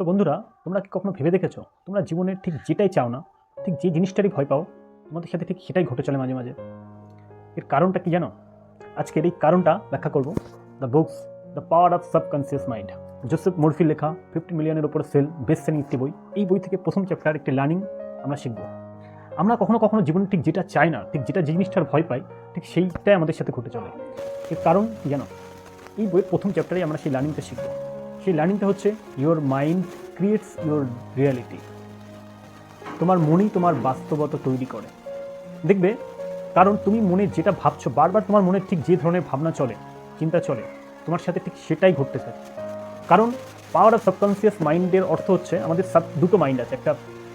তো বন্ধুরা, তোমরা কি কখনো ভেবে দেখেছ? তোমরা জীবনে ঠিক যেটাই চাও না, ঠিক যে জিনিসটারই ভয় পাও, তোমাদের সাথে ঠিক সেটাই ঘটে চলে মাঝে মাঝে। এর কারণটা কি জানো? আজকের এই কারণটা ব্যাখ্যা করব। The books the power of subconscious mind Joseph Murphy লেখা ফিফটি মিলিয়নের ওপর সেল বেস্ট সেলিং একটি বই। এই বই থেকে প্রথম চ্যাপ্টার একটি লার্নিং আমরা শিখব। আমরা কখনো কখনো জীবনে ঠিক যেটা চাই না, ঠিক যেটা জিনিসটার ভয় পাই, ঠিক সেইটাই আমাদের সাথে ঘটে চলে। এর কারণ কি জানো? এই বইয়ের প্রথম চ্যাপ্টারে আমরা সেই লার্নিংটা শিখব। সেই লার্নিংটা হচ্ছে your mind creates your reality তোমার মনেই তোমার বাস্তবতা তৈরি করে। দেখবে, কারণ তুমি মনে যেটা ভাবছ, বারবার তোমার মনে ঠিক যে ধরনের ভাবনা চলে, চিন্তা চলে, তোমার সাথে ঠিক সেটাই ঘটতে থাকে। কারণ পাওয়ার অফ সাবকনসিয়াস মাইন্ডের অর্থ হচ্ছে আমাদের সাব দুটো মাইন্ড আছে, একটা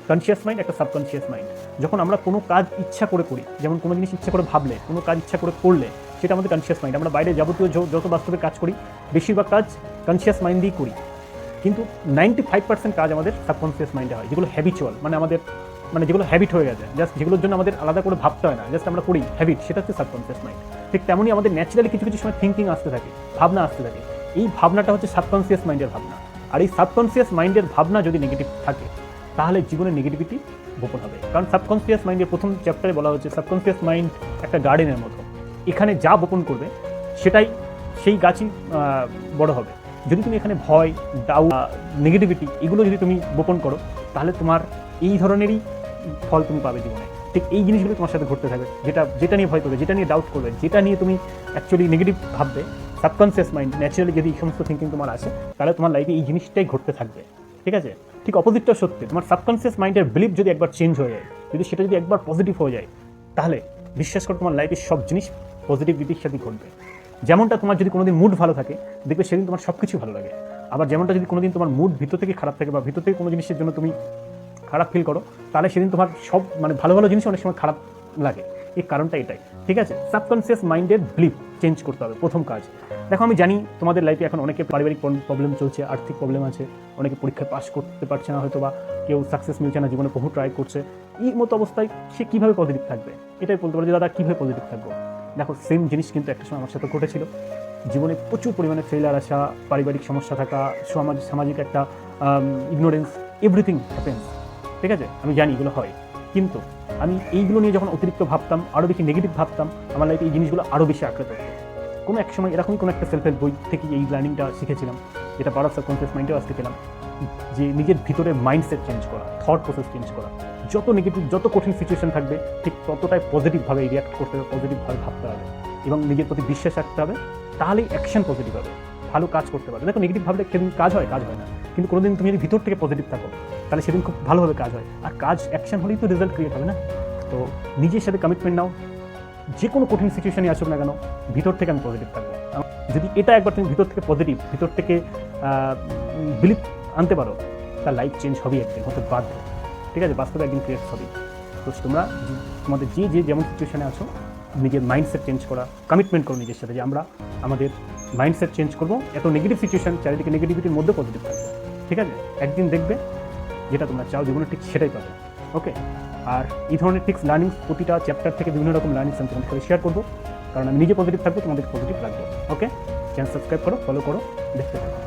কনসিয়াস মাইন্ড একটা সাবকনসিয়াস মাইন্ড যখন আমরা কোনো কাজ ইচ্ছা করে করি, যেমন কোনো জিনিস ইচ্ছা করে ভাবলে, কোনো কাজ ইচ্ছা করে করলে, সেটা আমাদের কনসিয়াস মাইন্ড আমরা বাইরে যাবতীয় যত বাস্তবে কাজ করি, বেশিরভাগ কাজ কনসিয়াস মাইন্ড দিয়েই করি। কিন্তু নাইনটি ফাইভ পার্সেন্ট কাজ আমাদের সাবকনসিয়াস মাইন্ডে হয়, যেগুলো হ্যাবিচুয়াল মানে আমাদের মানে যেগুলো হ্যাবিট হয়ে গেছে। জাস্ট যেগুলোর জন্য আমাদের আলাদা করে ভাবতে হয় না জাস্ট আমরা করি হ্যাবিট সেটা হচ্ছে সাবকনসিয়াস মাইন্ড ঠিক তেমনই আমাদের ন্যাচারালি কিছু কিছু সময় থিঙ্কিং আসতে থাকে, ভাবনা আসতে থাকে। এই ভাবনাটা হচ্ছে সাবকনসিয়াস মাইন্ডের ভাবনা। আর এই সাবকনসিয়াস মাইন্ডের ভাবনা যদি নেগেটিভ থাকে, তাহলে জীবনে নেগেটিভিটি গোপন হবে। কারণ সাবকনসিয়াস মাইন্ডের প্রথম চ্যাপ্টারে বলা হচ্ছে সাবকনসিয়াস মাইন্ড একটা গার্ডেনের মতো। এখানে যা বপন করবে, সেটাই সেই গাছই বড় হবে। যদি তুমি এখানে ভয় ডাউ নেগেটিভিটি এগুলো যদি তুমি বপন করো, তাহলে তোমার এই ধরনেরই ফল তুমি পাবে জীবনে। ঠিক এই জিনিসগুলো তোমার সাথে ঘটতে থাকবে, যেটা যেটা নিয়ে ভয় করবে, যেটা নিয়ে ডাউট করবে, যেটা নিয়ে তুমি অ্যাকচুয়ালি নেগেটিভ ভাববে সাবকনসিয়াস মাইন্ড ন্যাচারালি যদি এই সমস্ত থিঙ্কিং তোমার আসে, তাহলে তোমার লাইফে এই জিনিসটাই ঘটতে থাকবে। ঠিক আছে? ঠিক অপোজিটটা সত্যি, তোমার সাবকনসিয়াস মাইন্ডের বিলিভ যদি একবার চেঞ্জ হয়ে যায়, যদি সেটা যদি একবার পজিটিভ হয়ে যায়, তাহলে বিশ্বাস করো তোমার লাইফের সব জিনিস পজিটিভিটির সাথে ঘটবে। যেমনটা তোমার যদি কোনোদিন মুড ভালো থাকে, দেখবে সেদিন তোমার সব কিছু ভালো লাগে। আবার যেমনটা যদি কোনোদিন তোমার মুড ভিতর থেকে খারাপ থাকে বা ভিতর থেকে কোনো জিনিসের জন্য তুমি খারাপ ফিল করো, তাহলে সেদিন তোমার সব মানে ভালো ভালো জিনিস অনেক সময় খারাপ লাগে। এই কারণটা এটাই। ঠিক আছে? সাবকনসিয়াস মাইন্ডের ব্লিপ চেঞ্জ করতে হবে, প্রথম কাজ। দেখো, আমি জানি তোমাদের লাইফে এখন অনেকে পারিবারিক প্রবলেম চলছে, আর্থিক প্রবলেম আছে, অনেকে পরীক্ষায় পাস করতে পারছে না হয়তো বা কেউ সাকসেস মিলছে না, জীবনে বহু ট্রাই করছে। এই মতো অবস্থায় সে কীভাবে পজিটিভ থাকবে? এটাই বলতে পারো যে, দাদা, কীভাবে পজিটিভ থাকব? দেখো সেম জিনিস কিন্তু একটা সময় আমার সাথে ঘটেছিল। জীবনে প্রচুর পরিমাণে ফেলার আসা, পারিবারিক সমস্যা থাকা, সমাজ, সামাজিক একটা ইগনোরেন্স এভরিথিং হ্যাপেন্স ঠিক আছে? আমি জানি এগুলো হয়। কিন্তু আমি এইগুলো নিয়ে যখন অতিরিক্ত ভাবতাম আরও বেশি নেগেটিভ ভাবতাম, আমার লাইফে এই জিনিসগুলো আরও বেশি আঁকড়ে থাকতো কোনো এক সময় এরকমই কোনো একটা সেলফ হেল্প বই থেকে এই লার্নিংটা শিখেছিলাম, যেটা পাওয়ার সাবকনসিয়াস মাইন্ডেও আজকে পেলাম। যে নিজের ভিতরে মাইন্ডসেট চেঞ্জ করা থট প্রসেস চেঞ্জ করা, যত নেগেটিভ যত কঠিন সিচুয়েশন থাকবে, ঠিক ততটাই পজিটিভভাবে রিয়াক্ট করতে হবে পজিটিভভাবে ভাবতে হবে এবং নিজের প্রতি বিশ্বাস রাখতে হবে, তাহলেই অ্যাকশন পজিটিভ হবে, ভালো কাজ করতে পারবে। দেখো নেগেটিভ ভাবলে সেদিন কাজ হয় কাজ হয় না। কিন্তু কোনোদিন তুমি যদি ভিতর থেকে পজিটিভ থাকো, তাহলে সেদিন খুব ভালোভাবে কাজ হয়। আর কাজ অ্যাকশন হলেই তো রেজাল্ট ক্রিয়েট হবে না। তো নিজের সাথে কমিটমেন্ট নাও, যে কোনো কঠিন সিচুয়েশনে আসুক না কেন, ভিতর থেকে আমি পজিটিভ থাকব। যদি এটা একবার তুমি ভিতর থেকে পজিটিভ ভিতর থেকে বিলিভ আনতে পারো, তার লাইফ চেঞ্জ হবেই একদিন, হতে বাধ্য। ঠিক আছে? বাস্তবে একদিন ক্রিয়েট হবে তো তোমরা তোমাদের যে যে যেমন সিচুয়েশানে আছো, নিজের মাইন্ডসেট চেঞ্জ করা কমিটমেন্ট করো নিজের সাথে যে আমরা আমাদের মাইন্ডসেট চেঞ্জ করব। এত নেগেটিভ সিচুয়েশন চারিদিকে নেগেটিভিটির মধ্যে পজিটিভ থাকবে। ঠিক আছে? একদিন দেখবে যেটা তোমরা চাও জীবনে ঠিক সেটাই পাবে। ওকে আর এই ধরনের টিক্স লার্নিং প্রতিটা চ্যাপ্টার থেকে বিভিন্ন রকম লার্নিংস আমি তোমাদের সাথে শেয়ার করব। কারণ আমি নিজে পজিটিভ থাকব তোমাদের পজিটিভ লাগবে। ওকে চ্যানেল সাবস্ক্রাইব করো ফলো করো, দেখতে থাকো।